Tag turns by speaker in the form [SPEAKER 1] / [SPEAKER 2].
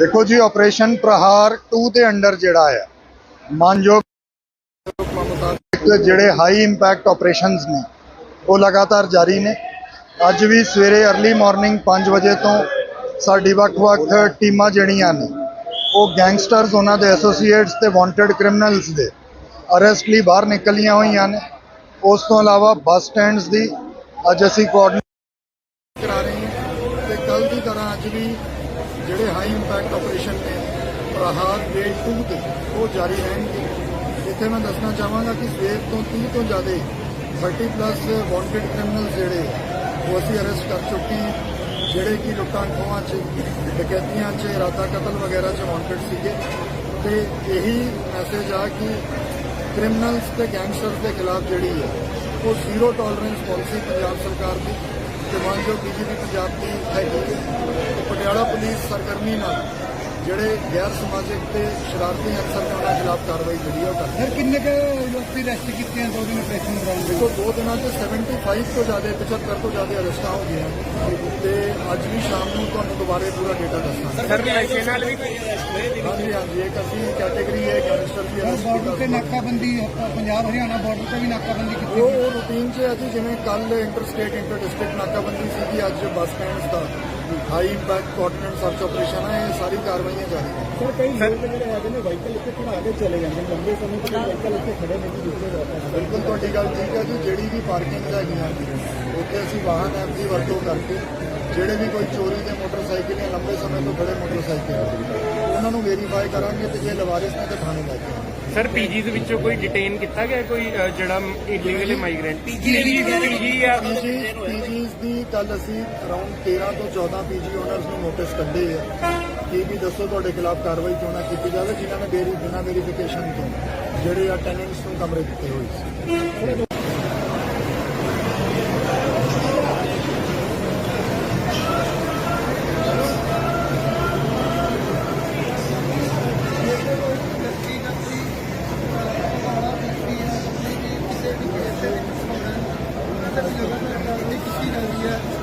[SPEAKER 1] ਦੇਖੋ ਜੀ ਆਪਰੇਸ਼ਨ ਪ੍ਰਹਾਰ 2 ਦੇ ਅੰਡਰ ਜਿਹੜਾ ਹੈ ਮਾਨਯੋਗ ਜਿਹੜੇ ਹਾਈ ਇੰਪੈਕਟ ਆਪਰੇਸ਼ਨਸ ਨੇ, ਉਹ ਲਗਾਤਾਰ ਜਾਰੀ ਨੇ। ਅੱਜ ਵੀ ਸਵੇਰੇ अर्ਲੀ ਮਾਰਨਿੰਗ 5 ਵਜੇ ਤੋਂ ਸਾਡੀ ਵੱਖ-ਵੱਖ ਟੀਮਾਂ ਜਿਹੜੀਆਂ ਨੇ, ਉਹ ਗੈਂਗਸਟਰਸ ਉਹਨਾਂ ਦੇ ਐਸੋਸੀਏਟਸ ਤੇ ਵਾਂਟਡ ਕ੍ਰਿਮੀਨਲਸ ਦੇ ਅਰੈਸਟ ਲਈ ਬਾਹਰ ਨਿਕਲੀਆਂ ਹੋਈਆਂ ਨੇ। ਉਸ ਤੋਂ ਇਲਾਵਾ ਬੱਸ ਸਟੈਂਡਸ ਦੀ ਅੱਜ ਅਸੀਂ ਕੋਆਰਡੀਨੇਟ ਹਾਈ ਇੰਪੈਕਟ ਆਪਰੇਸ਼ਨ ਨੇ ਪ੍ਰਹਾਰ ਡੇ 2 ਦੇ ਉਹ ਜਾਰੀ ਰਹਿਣਗੇ। ਇੱਥੇ ਮੈਂ ਦੱਸਣਾ ਚਾਹਾਂਗਾ ਕਿ ਸਵੇਰ ਤੋਂ 30 ਤੋਂ ਜ਼ਿਆਦਾ 30 ਪਲੱਸ ਵਾਂਟਡ ਕ੍ਰਿਮੀਨਲ ਜਿਹੜੇ ਉਹ ਅਸੀਂ ਅਰੈਸਟ ਕਰ ਚੁੱਕੇ ਹਾਂ, ਜਿਹੜੇ ਕਿ ਲੁੱਟਾਂ ਖੋਹਾਂ 'ਚ, ਡਕੈਤੀਆਂ 'ਚ ਇਰਾਦਾ ਕਤਲ ਵਗੈਰਾ 'ਚ ਵਾਂਟਡ ਸੀਗੇ। ਤੇ ਇਹੀ ਮੈਸੇਜ ਆ ਕਿ ਕ੍ਰਿਮੀਨਲਸ ਤੇ ਗੈਂਗਸਟਰਸ ਦੇ ਖਿਲਾਫ ਜਿਹੜੀ ਹੈ, ਉਹ ਜ਼ੀਰੋ ਟੋਲਰੈਂਸ ਪਾਲਿਸੀ ਪੰਜਾਬ ਸਰਕਾਰ ਦੀ ਤੇ ਮਾਨਯੋਗ ਡੀਜੀਪੀ ਪੰਜਾਬ ਦੀ ਹੈਗੀ ਹੈ ਤੇ ਪਟਿਆਲਾ ਪੁਲਿਸ ਸਰਗਰਮੀ ਨਾਲ ਜਿਹੜੇ ਗੈਰ ਸਮਾਜਿਕ ਤੇ ਸ਼ਰਾਰਤੀ ਅਨਸਰ ਨੇ ਉਹਨਾਂ ਖਿਲਾਫ ਕਾਰਵਾਈ ਜਿਹੜੀ ਉਹ ਕਰ
[SPEAKER 2] ਸਰ ਕਿੰਨੇ ਕੁ ਲੋਕੀ ਰੈਸਟ ਕੀਤੇ ਆ? ਦੋ ਦਿਨ ਆਪਰੇਸ਼ਨ ਦੌਰਾਨ? ਦੇ
[SPEAKER 1] ਦੇਖੋ ਦੋ ਦਿਨਾਂ 'ਚ 75 ਤੋਂ ਜ਼ਿਆਦਾ 75 ਤੋਂ ਜ਼ਿਆਦਾ ਅਰੈਸਟਾਂ ਹੋ ਗਈਆਂ। ਤੇ ਅੱਜ ਵੀ ਸ਼ਾਮ ਨੂੰ ਤੁਹਾਨੂੰ ਦੁਬਾਰੇ ਪੂਰਾ ਡੇਟਾ ਦੱਸਾਂਗੇ।
[SPEAKER 3] ਸਰ ਨਸ਼ੇ ਨਾਲ ਵੀ ਕੋਈ
[SPEAKER 1] ਹਾਂਜੀ ਹਾਂਜੀ ਇੱਕ ਅਸੀਂ ਕੈਟਾਗਰੀ ਹੈ ਗੈਂਗਸਟਰ ਦੀ
[SPEAKER 2] ਸਰ ਬਾਰਡਰ ਤੇ
[SPEAKER 1] ਅਰੈਸਟ
[SPEAKER 2] ਨਾਕਾਬੰਦੀ ਪੰਜਾਬ ਹਰਿਆਣਾ ਬਾਰਡਰ ਤੇ ਵੀ ਨਾਕਾਬੰਦੀ ਕੀਤੀ
[SPEAKER 1] ਉਹ ਰੂਟੀਨ 'ਚ ਜੀ ਜਿਵੇਂ ਕੱਲ ਇੰਟਰ ਸਟੇਟ ਇੰਟਰ ਡਿਸਟ੍ਰਿਕਟ ਨਾਕਾਬੰਦੀ ਅੱਜ ਬੱਸ ਸਟੈਂਡਸ ਦਾ high impact coordinate search operation ਹੈ ਇਹ ਸਾਰੀ ਕਾਰਵਾਈਆਂ ਜਾਰੀ ਨੇ।
[SPEAKER 2] ਸਰ ਕਈ ਲੋਕ ਜਿਹੜੇ ਹੈਗੇ ਨੇ ਵਾਹੀਕਲ ਇੱਥੇ ਖੜਾ ਕੇ ਚਲੇ ਜਾਂਦੇ ਲੰਬੇ ਸਮੇਂ ਤੱਕ ਵਾਹੀਕਲ ਇੱਥੇ ਖੜੇ ਨੇ ਜੀ ਦੂਸਰੇ ਰਾਤਾਂ
[SPEAKER 1] ਬਿਲਕੁਲ ਤੁਹਾਡੀ ਗੱਲ ਠੀਕ ਹੈ ਜੀ ਜਿਹੜੀ ਵੀ ਪਾਰਕਿੰਗ ਹੈਗੀਆਂ ਉੱਥੇ ਅਸੀਂ ਵਾਹਨ ਐਪ ਦੀ ਵਰਤੋਂ ਕਰਕੇ ਜਿਹੜੇ ਵੀ ਕੋਈ ਚੋਰੀ ਦੇ ਮੋਟਰਸਾਈਕਲ ਜਾਂ ਲੰਬੇ ਸਮੇਂ ਤੋਂ ਖੜੇ ਮੋਟਰਸਾਈਕਲ ਉਹਨਾਂ ਨੂੰ ਵੈਰੀਫਾਈ ਕਰਾਂਗੇ ਤੇ ਜੇ ਲਵਾਰਿਸ ਨੇ ਤਾਂ ਥਾਣੇ ਲੈ ਕੇ ਆਵਾਂਗੇ।
[SPEAKER 3] ਸਰ ਪੀਜੀ ਦੇ ਵਿੱਚੋਂ ਕੋਈ ਡਿਟੇਨ ਕੀਤਾ ਗਿਆ ਕੋਈ ਅ, ਜਿਹੜਾ ਇਲੀਗਲ ਮਾਈਗ੍ਰੈਂਟ ਪੀਜੀ ਪੀਜੀ ਆ।
[SPEAKER 1] ਪੀਜੀ ਪੀਜੀਸ ਦੀ ਕੱਲ ਅਸੀਂ ਅਰਾਊਂਡ 13 ਤੋਂ 14 ਪੀਜੀ ਓਨਰਸ ਨੂੰ ਨੋਟਿਸ ਕੱਢੇ ਆ ਕੀ ਵੀ ਦੱਸੋ ਤੁਹਾਡੇ ਖਿਲਾਫ ਕਾਰਵਾਈ ਕਿਉਂ ਨਾ ਕੀਤੀ ਜਾਵੇ ਜਿਨ੍ਹਾਂ ਨੇ ਬੇਰੀ ਬਿਨਾਂ ਵੈਰੀਫਿਕੇਸ਼ਨ ਤੋਂ ਜਿਹੜੇ ਆ ਟੈਨੈਂਟਸ ਨੂੰ ਕਮਰੇ ਦਿੱਤੇ ਹੋਏ ਸੀ।
[SPEAKER 2] ਕਿਸੇ